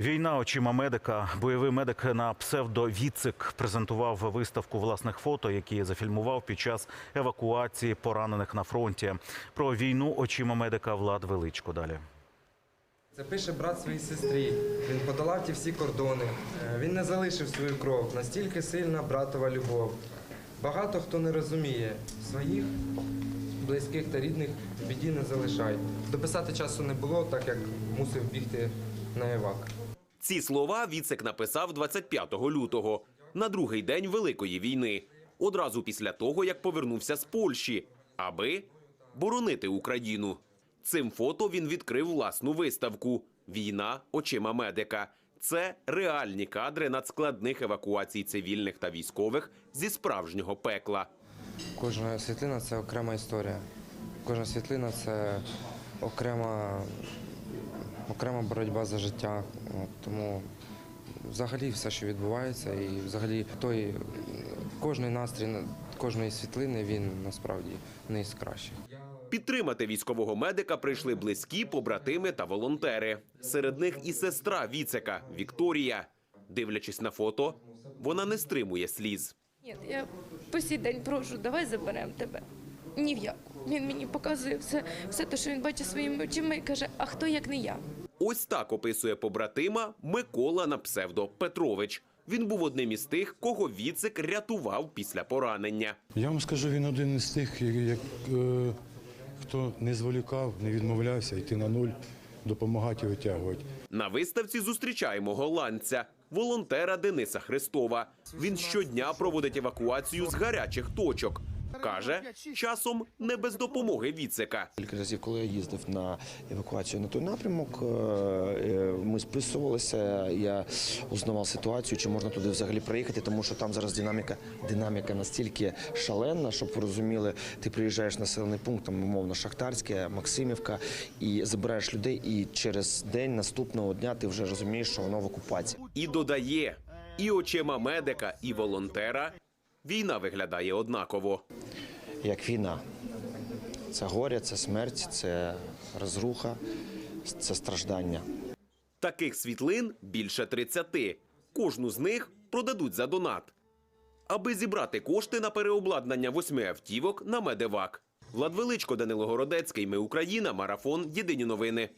Війна очима медика. Бойовий медик на псевдо Віцик презентував виставку власних фото, які зафільмував під час евакуації поранених на фронті. Про війну очима медика Влад Величко. Далі. Це пише брат своїй сестрі. Він подолав ті всі кордони. Е, Він не залишив свою кров. Настільки сильна братова любов. Багато хто не розуміє своїх близьких та рідних біді не залишай. Дописати часу не було, так як мусив бігти на евак. Ці слова Віцек написав 25 лютого, на другий день Великої війни, одразу після того, як повернувся з Польщі, аби боронити Україну. Цим фото він відкрив власну виставку Війна очима медика. Це реальні кадри надскладних евакуацій цивільних та військових зі справжнього пекла. Кожна світлина це окрема історія. Кожна світлина це окрема, окрема боротьба за життя. Тому взагалі все, що відбувається, і взагалі той кожний настрій на- кожної світлини він насправді не із кращих. Підтримати військового медика прийшли близькі, побратими та волонтери. Серед них і сестра Віцека Вікторія. Дивлячись на фото, вона не стримує сліз. Ні, я по сій день прошу, давай заберемо тебе. Ні в яку. Він мені показує все, все те, що він бачить своїми очима, і каже, а хто як не я? Ось так описує побратима Микола на псевдо Петрович. Він був одним із тих, кого Віцик рятував після поранення. Я вам скажу, він один із тих, як, е, хто не зволікав, не відмовлявся йти на нуль, допомагати і витягувати. На виставці зустрічаємо голландця, волонтера Дениса Христова. Він щодня проводить евакуацію з гарячих точок. Каже, часом не без допомоги Віцика. Кілька разів, коли я їздив на евакуацію на той напрямок, е, е, ми списувалися. Я узнавав ситуацію, чи можна туди взагалі приїхати, тому що там зараз динаміка, динаміка настільки шаленна, щоб ви розуміли, ти приїжджаєш в населений пункт, там умовно Шахтарське, Максимівка, і забираєш людей, і через день наступного дня ти вже розумієш, що воно в окупації. І додає, і очима медика, і волонтера війна виглядає однаково. Як війна. Це горе, це смерть, це розруха, це страждання. Таких світлин більше 30. Кожну з них продадуть за донат. Аби зібрати кошти на переобладнання восьми автівок на медевак. Влад Величко, Данило Городецький. Ми Україна. Марафон. Єдині новини.